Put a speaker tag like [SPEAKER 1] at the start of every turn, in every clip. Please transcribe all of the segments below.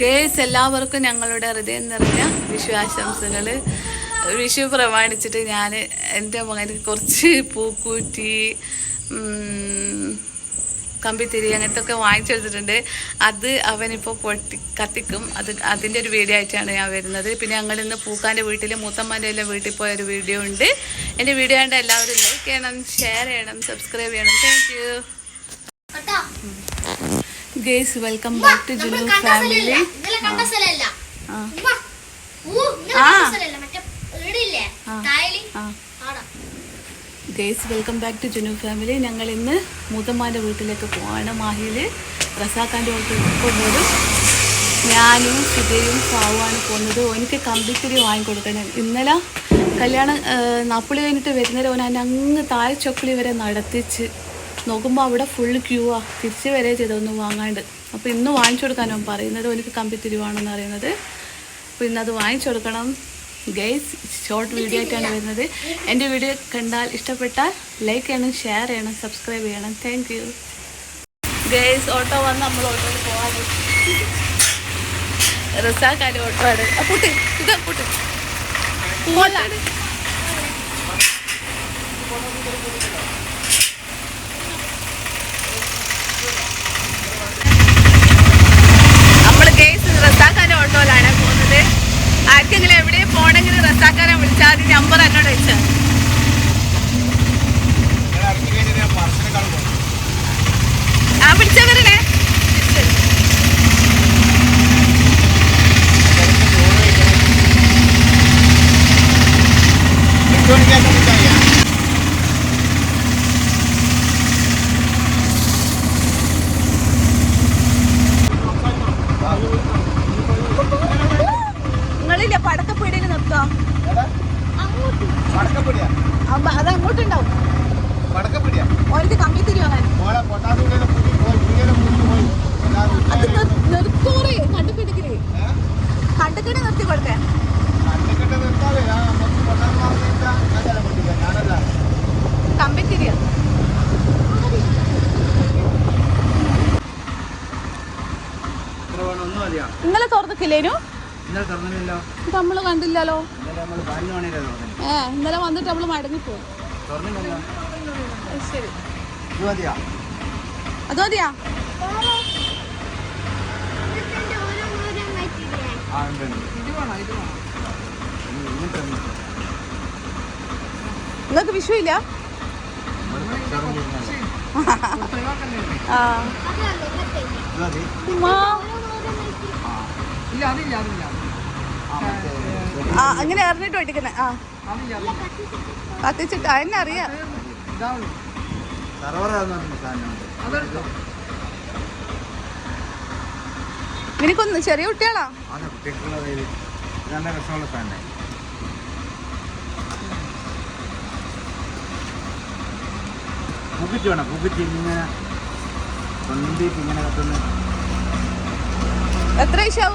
[SPEAKER 1] Girls എല്ലാവർക്കും ഞങ്ങളുടെ ഹൃദയം നിറഞ്ഞ വിഷു ആശംസകൾ വിഷു പ്രമാണിച്ചിട്ട് ഞാൻ എന്റെ മകന് കുറച്ച് പൂക്കൂറ്റി കമ്പിത്തിരി അങ്ങനത്തെ ഒക്കെ വാങ്ങിച്ചു വെച്ചിട്ടുണ്ട് അത് അവനിപ്പോൾ പൊട്ടി കത്തിക്കും. അത് അതിന്റെ ഒരു വീഡിയോ ആയിട്ടാണ് ഞാൻ വരുന്നത്. പിന്നെ ഞങ്ങൾ ഇന്ന് പൂക്കാന്റെ വീട്ടിൽ മൂത്തമ്മന്റെ എല്ലാം വീട്ടിൽ പോയ ഒരു വീഡിയോ ഉണ്ട്. എന്റെ വീഡിയോ കണ്ട എല്ലാവരും ലൈക്ക് ചെയ്യണം ഷെയർ ചെയ്യണം സബ്സ്ക്രൈബ് ചെയ്യണം.
[SPEAKER 2] Thank you? Guys welcome
[SPEAKER 1] back
[SPEAKER 2] to
[SPEAKER 1] Junu
[SPEAKER 2] family.
[SPEAKER 1] Guys welcome back to Junu family ഞങ്ങൾ ഇന്ന് മൂത്തമ്മാന്റെ വീട്ടിലേക്ക് പോവാണ്. മാഹിയിൽ റസാഖാന്റെ വീട്ടിലേക്ക് പോകുന്നത്. ഞാനും സുധയും സാവുമാണ് പോകുന്നത്. ഓനിക്ക് കമ്പിത്തിരി വാങ്ങിക്കൊടുക്കണം. ഇന്നലെ കല്യാണം നാപ്പിളി കഴിഞ്ഞിട്ട് വരുന്നവരെ ഓൻ എന്നെ അങ്ങ് താഴെ ചൊക്കിളി വരെ നടത്തിച്ച് നോക്കുമ്പോൾ അവിടെ ഫുൾ ക്യൂ ആ. തിരിച്ച് വരെ ചെയ്തൊന്നും വാങ്ങാണ്ട്. അപ്പോൾ ഇന്ന് വാങ്ങിച്ചു കൊടുക്കാനോ പറയുന്നത്. എനിക്ക് കമ്പി തിരുവാണെന്ന് പറയുന്നത്. അപ്പോൾ ഇന്നത് വാങ്ങിച്ചു കൊടുക്കണം. ഗൈസ് ഷോർട്ട് വീഡിയോ ആയിട്ടാണ് വരുന്നത്. എന്റെ വീഡിയോ കണ്ടാൽ ഇഷ്ടപ്പെട്ടാൽ ലൈക്ക് ചെയ്യണം ഷെയർ ചെയ്യണം സബ്സ്ക്രൈബ് ചെയ്യണം. താങ്ക് യു ഗൈസ് ഓട്ടോ വന്ന് നമ്മൾ ഓട്ടോയിൽ പോകാതെ റസാക്കാന്റെ ഓട്ടോ ആണ് കൂട്ടി ഇതാ കൂട്ടി റസാക്കാന്റെ ഓട്ടോയിലാണ് പോകുന്നത്. ആർക്കെങ്കിലും എവിടെ പോകണമെങ്കിൽ റസാക്കാനെ വിളിച്ചാൽ നമ്പർ അങ്ങോട്ട് വെച്ചാൽ ആ വിളിച്ചവരനെ നിങ്ങളില്ല പടക്കപ്പീടിയിൽ നിർത്തോ അത് അങ്ങോട്ടുണ്ടാവും ഓർക്ക് കമ്പി തിരിവാൻ അത് നിർ- നിർത്തൂറ് കണ്ടുപിടിക്കൽ കണ്ടുകിട്ട് നിർത്തി കൊടുത്തേ കമ്പി തിരിയ
[SPEAKER 3] ഒന്നും മതിയോ
[SPEAKER 1] നിങ്ങളെ തുറന്നിട്ടില്ലേനു
[SPEAKER 3] ഇന്നലെ തുറന്നില്ലല്ലോ നമ്മൾ തുറന്നില്ല?
[SPEAKER 1] ഏ ഇന്നലെ വന്നിട്ട് നമ്മൾ
[SPEAKER 3] മടങ്ങിപ്പോ.
[SPEAKER 1] ശരി. അത് മതിയാ?
[SPEAKER 3] ആ
[SPEAKER 1] നിങ്ങൾക്ക് വിഷു ഇല്ല? ഇല്ല
[SPEAKER 2] അതില്ല അതല്ലേ
[SPEAKER 3] ആ
[SPEAKER 1] അങ്ങനെ അറിഞ്ഞിട്ട് പഠിക്കുന്നേ. ആ. കത്തിച്ചിട്ട് അതിനെ അറിയാം. നിനക്കൊന്ന് ചെറിയ കുട്ടികളാ?
[SPEAKER 3] വേണം ഇങ്ങനെ ഇങ്ങനെ കത്തുന്ന.
[SPEAKER 1] എത്ര
[SPEAKER 3] വിഷയം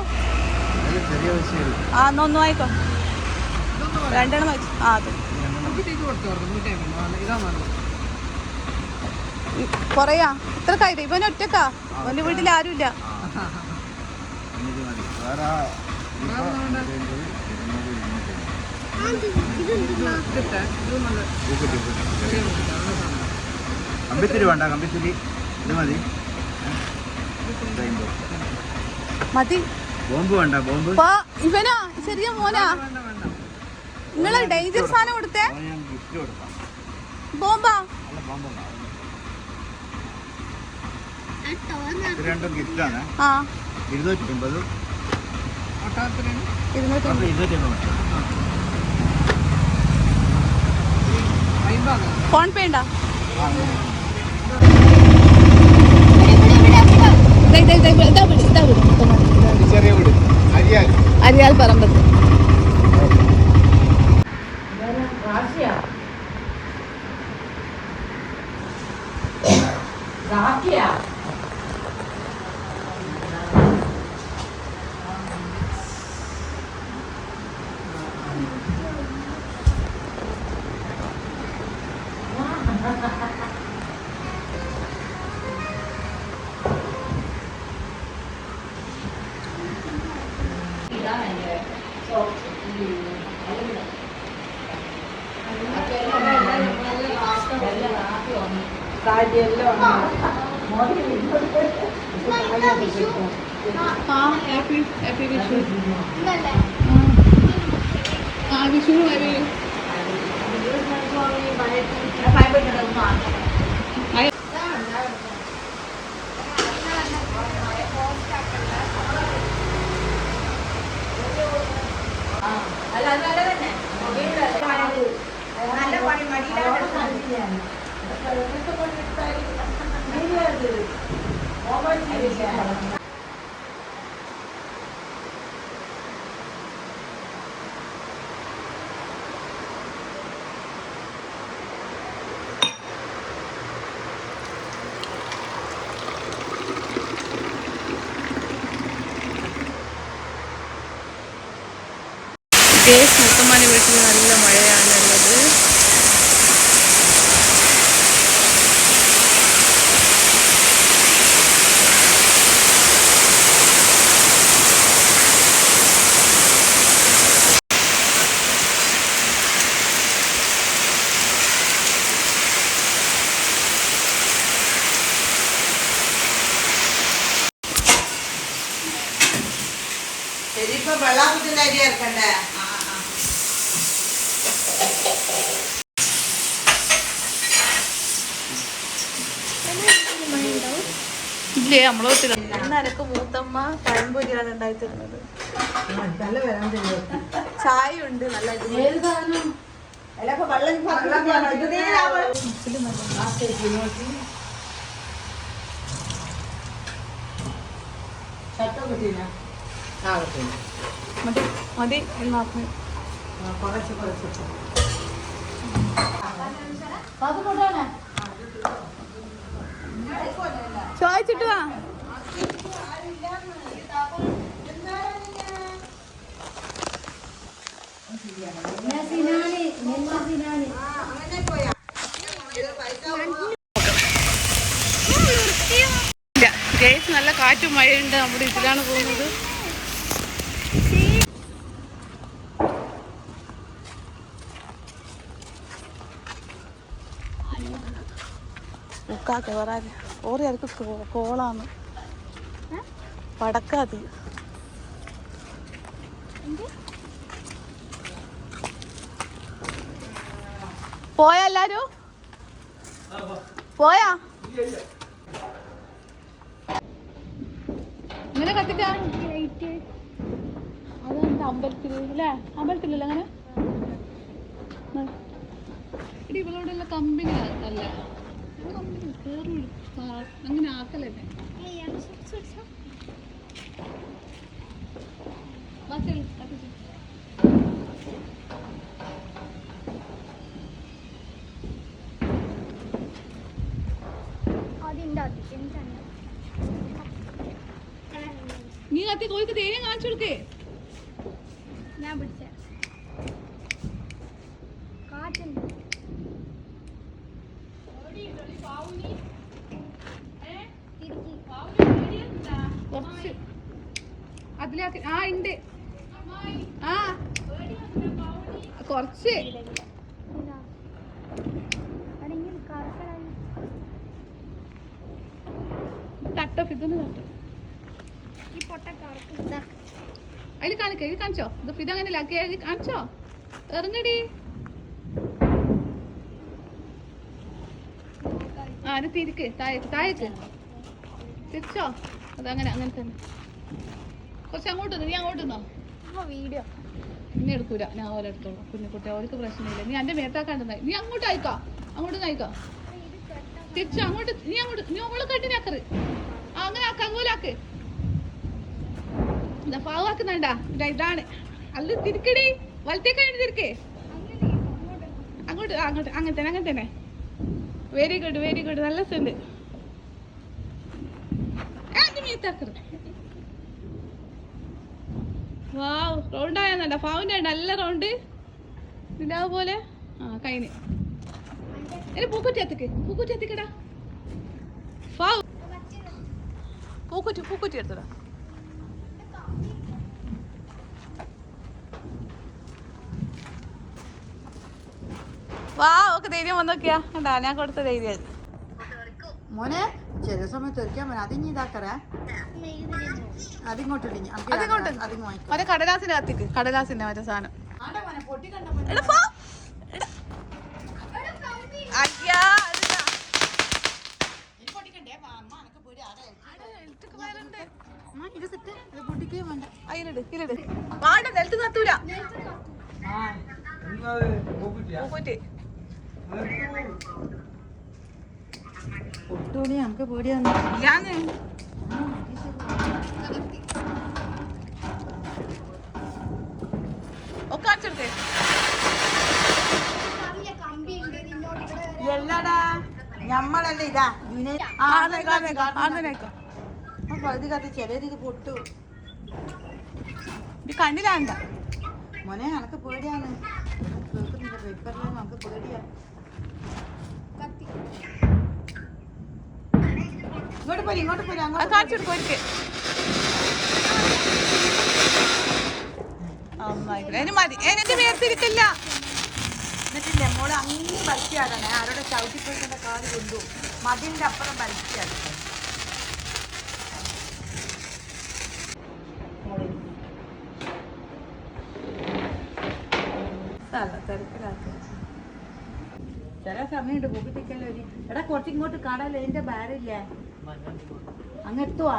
[SPEAKER 1] ആ എന്നാ ഒന്നും ആയിക്കോ രണ്ടെണ്ണം വെച്ചു ആ അതെ. കൊറയാ? ഇത്ര കാര്യം ഇവൻ ഒറ്റക്കാ? അവന്റെ വീട്ടിൽ ആരുമില്ല.
[SPEAKER 3] കമ്പിത്തിരി വേണ്ട കമ്പിത്തിരി ഇത് മതി.
[SPEAKER 1] മതി.
[SPEAKER 3] ബോംബ് വേണ്ട ബോംബ്.
[SPEAKER 1] പോ ഇവനാ ചെറിയ മോനാ. നിങ്ങൾ ഡേഞ്ചർ സാധനം കൊടുത്തേ.
[SPEAKER 3] ഞാൻ ഗിഫ്റ്റ് കൊടുക്കാം.
[SPEAKER 1] ബോംബാ.
[SPEAKER 3] ഇത് രണ്ടും ഗിഫ്റ്റാണ്
[SPEAKER 1] ആ.
[SPEAKER 3] ഇരുന്നൂറ്റി അമ്പത്.
[SPEAKER 1] ഫോൺ പേ ഉണ്ടോ? ഇതാ പിടി, ഇതാ പിടി. ഇതാ മതി.
[SPEAKER 3] ചെറിയ വീട്. അരിയാൽ.
[SPEAKER 1] അരിയാൽ പറമ്പത്ത്. Yeah. ആ ഹാപ്പി ഹാപ്പി വിഷു
[SPEAKER 2] ഇന്നല്ലേ
[SPEAKER 1] ആ വിഷു വരൂ ദേശ് മുത്തമ്മാന്റെ വീട്ടിൽ നല്ല മഴയാണ് ഉള്ളത്
[SPEAKER 4] ശരിയിപ്പൊ വെള്ളാപ്പത്തിന്റെ അരി ചേർക്കണ്ടേ
[SPEAKER 1] ഇല്ലേ നമ്മളെ വീട്ടിൽ ഇന്ന് എനക്ക് മൂത്തമ്മ പഴംപൊരിയാണ് ഉണ്ടായി തരുന്നത്
[SPEAKER 4] നല്ല വരാൻ തരുമോ
[SPEAKER 1] ചായ ഉണ്ട് നല്ല അടിപൊളി.
[SPEAKER 4] അല്ലപ്പോ വെള്ളം
[SPEAKER 1] മതി മതി ചോദിച്ചിട്ട് വാ നല്ല കാറ്റും മഴയുണ്ട് നമ്മുടെ ഇതിലാണ് പോകുന്നത്. ഉക്കാക്ക വേറെ ഓറി അവർക്ക് കോളാന്ന്. പടക്കാതി. പോയാ പോയാ? ഇങ്ങനെ കത്തിക്കാ അതെന്താ അമ്പലത്തിൽ അല്ലേ അമ്പലത്തിലല്ലേ അങ്ങനെ? ഇവളോടുള്ള കമ്പനി അല്ലേ അങ്ങനെ ആക്കലല്ലേ നീ കത്തി കോഴിക്ക് തേനെ കാണിച്ചു കൊടുക്കേ
[SPEAKER 2] ഞാൻ പിടിച്ച കാറ്റുണ്ട്
[SPEAKER 1] കുറച്ച് അതിലാക്കി ആ ഉണ്ട്. ആ കുറച്ച്. തട്ടോ ഇതൊന്ന് തട്ടോ. അതിൽ കാണിക്ക ഇത് കാണിച്ചോ? ഇത് ഇത് അങ്ങനെ ലക്കി കാണിച്ചോ? എറിഞ്ഞടി. ആ അത് തിരിക്ക്. താഴേക്ക് താഴേക്ക്. തിരിച്ചോ? അതങ്ങനെ അങ്ങനെ തന്നെ. കുറച്ച് അങ്ങോട്ട് നീ അങ്ങോട്ട് നിന്നോ
[SPEAKER 2] വീഡിയോ.
[SPEAKER 1] ഇനി എടുക്കൂല. ഞാൻ ഓരോ എടുത്തോളൂ കുഞ്ഞുകുട്ടി അവർക്ക് പ്രശ്നമില്ല. നീ എന്റെ മേത്താക്കാണ്ട് നീ അങ്ങോട്ട് അയക്കാം. അങ്ങോട്ട് നയിക്കോ തിരിച്ചു അങ്ങോട്ട് നീ അങ്ങോട്ട് നീ ഓളെ കെട്ടിനാക്കറ്. ആ അങ്ങനെ ആക്ക അങ്ങോലാക്ക് പാവാക്കുന്നുണ്ട ഇതാ ഇതാണ്. അല്ല തിരിക്കടി. വലത്തേക്കാണ് തിരിക്കേ. അങ്ങോട്ട് അങ്ങോട്ട് അങ്ങനെ തന്നെ അങ്ങനെ തന്നെ. വെരി ഗുഡ് വെരി ഗുഡ് നല്ല സുണ്ട് മേത്താക്കറ് വാവ് റൗണ്ട് ഫാവിന്റെ നല്ല റൗണ്ട് നിലാവ് പോലെ ആ കൈന് എന്നെ പൂക്കുറ്റി എത്തിക്ക് പൂക്കുറ്റി എത്തിക്കടാ ഫാവ്. പൂക്കുറ്റി പൂക്കുറ്റി എടുത്തടാ. വാ ഒക്കെ ധൈര്യം വന്നോക്കിയാ. കണ്ടാ ഞാൻ കൊടുത്ത ധൈര്യം
[SPEAKER 4] മോനെ ചില സമയത്ത് ഒരിക്കാൻ മോനെ അതിങ്ങി ഇതാക്കറേ. അതിങ്ങോട്ട്
[SPEAKER 1] മറ്റേ കടലാസിന്റെ കത്തിക്ക് കടലാസിന്റെ മറ്റേ സാധനം.
[SPEAKER 4] വേണ്ട.
[SPEAKER 1] നിലത്ത് കത്തൂല.
[SPEAKER 4] പേടിയാന്ന്.
[SPEAKER 1] ഒക്കെ അടിച്ചെടുത്തേ.
[SPEAKER 4] എല്ലാടാ ഞമ്മളല്ലേ ഇതാ പകുതി കത്ത് ചിലത് ഇത് പൊട്ടു.
[SPEAKER 1] ഇത് കണ്ണിലാണ്ട.
[SPEAKER 4] മോനെ എനക്ക് പേടിയാണ്. കേൾക്കുന്നില്ല പേപ്പറിലാണ് നമുക്ക് പേടിയാ.
[SPEAKER 2] കത്തി
[SPEAKER 4] ഇങ്ങോട്ട് പോരി ഇങ്ങോട്ട് പോരി അങ്ങോട്ട്
[SPEAKER 1] അതിന് മതി. വേർതിരിക്കില്ല.
[SPEAKER 4] എന്നിട്ടില്ലേ മോൾ അങ്ങ് വലിച്ചാടണേ ആരോടെ ചവിട്ടിപ്പോയിട്ടെ കാൽ കൊണ്ടു. മതിലിന്റെ അപ്പുറം വലിച്ചാണ് ചില സമയമുണ്ട് പോക്കിട്ടിക്കല്ലോ എടാ കുറച്ച് ഇങ്ങോട്ട് കാണാല്ലോ എന്റെ ബാരില്ലേ അങ്ങ് എത്തുവാ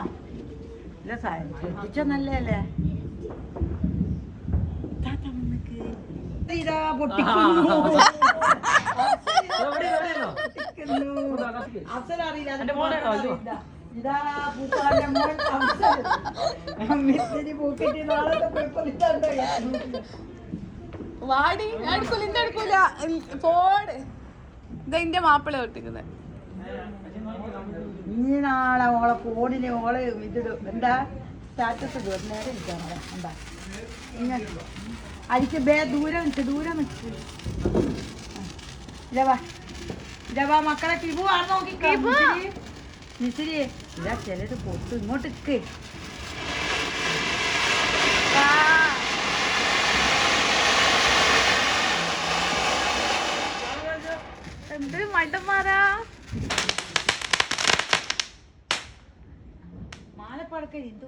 [SPEAKER 4] ഇല്ല സാരം ശ്രദ്ധിച്ച നല്ലല്ലേ താത്ത മമ്മക്ക് ഇതാ മോൻ പൂക്കിട്ട്
[SPEAKER 1] വാടി ഞാൻ എടുക്കൂല ഇന്റെ എടുക്കൂല പോട് ഇത് ഇന്റെ മാപ്പിള ഒട്ടിക്കുന്നത്
[SPEAKER 4] ഈ നാളെ ഓളെ ഫോണിന് ഓളെ ഇതിടും. എന്താ? സ്റ്റാറ്റസ് ഇടും. നേരെ ഇരിക്കാം എന്താ? ഇങ്ങനെ അരിക്ക് ബേ ദൂരം നിൽക്ക് ദൂരം നിൽക്ക് ഇതവാ ഇതവാ മക്കളെ കിബു ആ നോക്കിക്കോ മിസിരി ഇതാ ചിലര് പൊട്ടു ഇങ്ങോട്ട് ഇക്ക്.
[SPEAKER 1] എന്ത് മണ്ടന്മാരാ.
[SPEAKER 4] മാലപ്പടക്ക ഹിന്ദു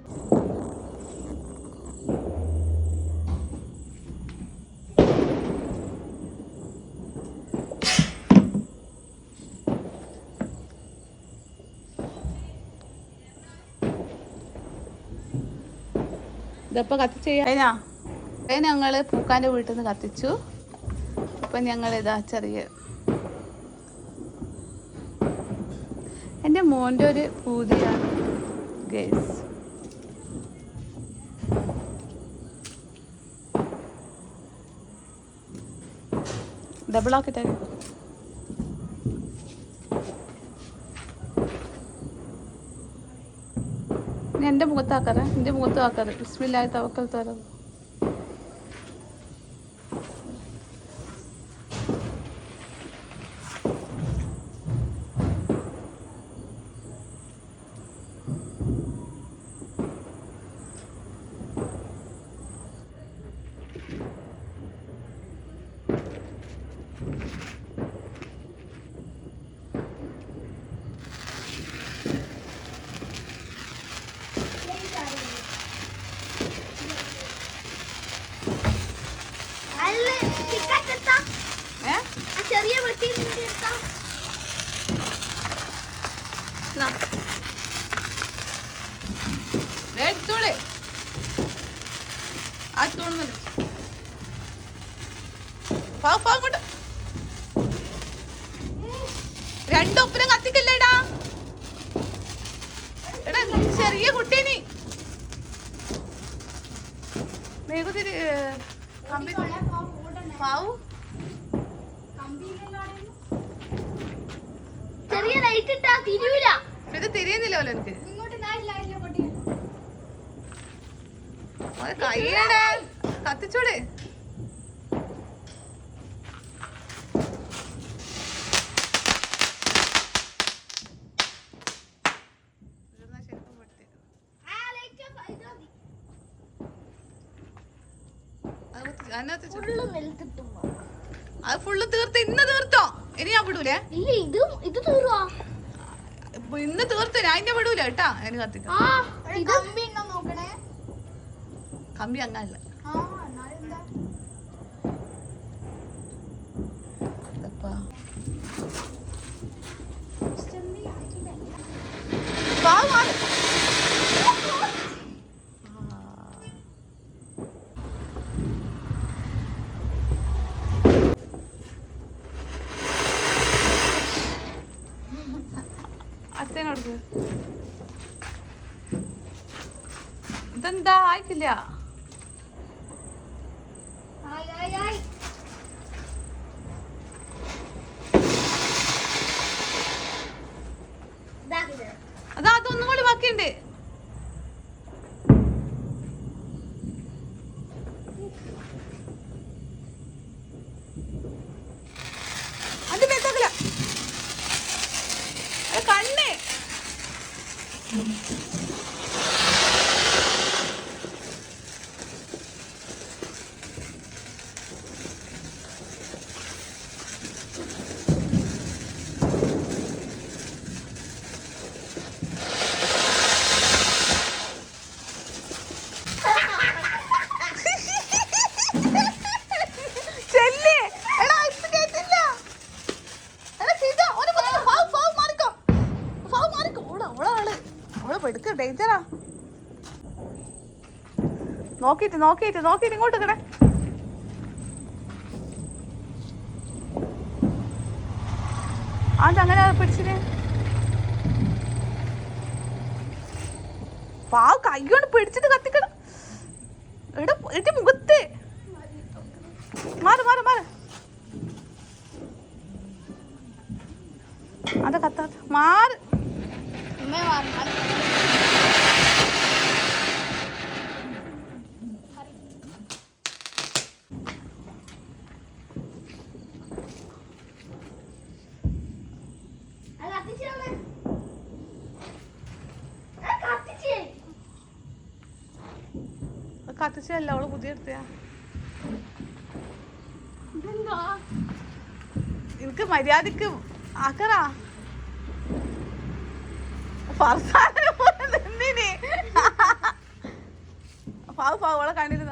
[SPEAKER 1] ഇതപ്പോ കത്തിച്ച് കഴിഞ്ഞാ? അത് ഞങ്ങൾ പൂക്കാന്റെ വീട്ടിൽ നിന്ന് കത്തിച്ചു. ഇപ്പൊ ഞങ്ങൾ ഇതാ ചെറിയ എന്റെ മോന്റെ ഒരു പൂതിയാണ് ഗേസ് ഡബിൾ ആക്കി തരും ഞാൻ എന്റെ മുഖത്താക്കാറേ എന്റെ മുഖത്ത് ആക്കാറ് ബിസ്മില്ലായി തവക്കൽ തരാം
[SPEAKER 2] അല്ല ടിക്കറ്റ് എടുത്താ
[SPEAKER 1] ഏ
[SPEAKER 2] ആ ചെറിയ വെട്ടി എടുത്താ
[SPEAKER 1] എന്നാ. ദേ എടുത്തോളെ ആ തോന്നുന്നുണ്ട് പാ പാ അങ്ങോട്ട് രണ്ടൊപ്പരം കത്തിക്കല്ലേടാ എടാ നീ ചെറിയ കുട്ടീനി മേഘത്തിരി കമ്പി പാവു
[SPEAKER 2] ചെറിയ ലൈറ്റ് ഇട്ടാ തിരിയൂല
[SPEAKER 1] പക്ഷെ ഇത് തിരിയുന്നില്ലല്ലോ എനിക്ക്
[SPEAKER 2] ഇങ്ങോട്ട് നാട്ടിലായില്ല പൊട്ടി
[SPEAKER 1] അത് കയ്യടെ കത്തിച്ചോടെ. അത് ഫുള്ള് തീർത്ത് ഇന്ന് തീർത്തോ? ഇനി ഞാൻ വിടൂലേ?
[SPEAKER 2] ഇല്ല ഇത് ഇത് തീർവാ.
[SPEAKER 1] ഇപ്പൊ ഇന്ന് തീർത്ത് ഞാൻ ഇന്നെ വിടൂല കേട്ടാ? അതിന് കത്തിക്കാം
[SPEAKER 2] ആ ഇത് കമ്പി ഉണ്ടോ നോക്കണേ
[SPEAKER 1] കമ്പി അങ്ങല്ല
[SPEAKER 2] ആ എന്നാലെന്താ
[SPEAKER 1] ഇതപ്പാ.
[SPEAKER 2] ചെമ്മീൻ ആയിട്ടില്ല.
[SPEAKER 1] വാ, അങ്ങനല്ല. അച്ഛനോട് ഇതെന്താ? ആയിട്ടില്ല. അതാ അതൊന്നും കൂടി ബാക്കിയുണ്ട് അത് മേത്താക്കില്ല അത് കണ്ണേ ചെല്ലേ എടാ ഇത് കേട്ടില്ല എടാ സീത ഒരു പത്ത് ഫാവ് ഫാവ് മാറിക്കോ ഫാവ് മാറിക്കോ ഓടാ ഓടാ ആൾ ഓളെ പെടുക്ക ഡേഞ്ചറാ നോക്കിയിട്ട് നോക്കിയിട്ട് നോക്കിയിട്ട് ഇങ്ങോട്ട് കിട അതങ്ങനെ പിടിച്ചിന് പാ കൈ കൊണ്ട് പിടിച്ചിട്ട് കത്തിക്കണം. എടാ മുഖത്ത്. മാറി മാറി മാറി. അത് കത്താത്ത. മാറ്
[SPEAKER 2] അമ്മേ വന്നാൽ. അത് കത്തിച്ച് കൾ. അത് കത്തിച്ച്.
[SPEAKER 1] കത്തിച്ചല്ല
[SPEAKER 2] ഇതെന്താ?
[SPEAKER 1] എനിക്ക് മര്യാദയ്ക്ക് ആക്കറാ. പാവ് പാവ് അവളെ കണ്ടിട്ട്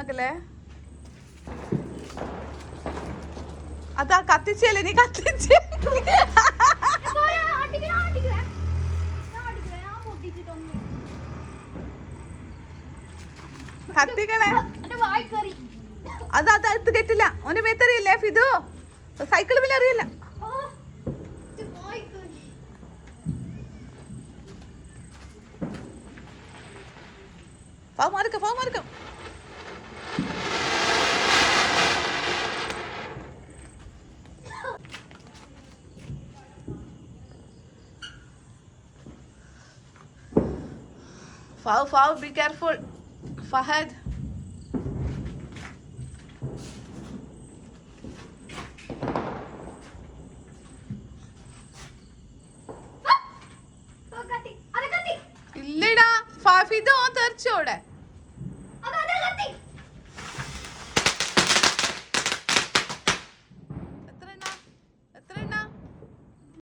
[SPEAKER 1] അതാ കത്തിച്ചല്ലേ നീ കത്തിച്ച. കത്തിക്കണേ. അത് അത് അടുത്ത് കെട്ടില്ല ഓന് മേത്തറിയില്ലേ ഫിദു? സൈക്കിൾ പിന്നെ അറിയില്ല
[SPEAKER 2] ആ, എന്റെ ഫാവ് ഫാവ്
[SPEAKER 1] ബി കെയർഫുൾ പാവ്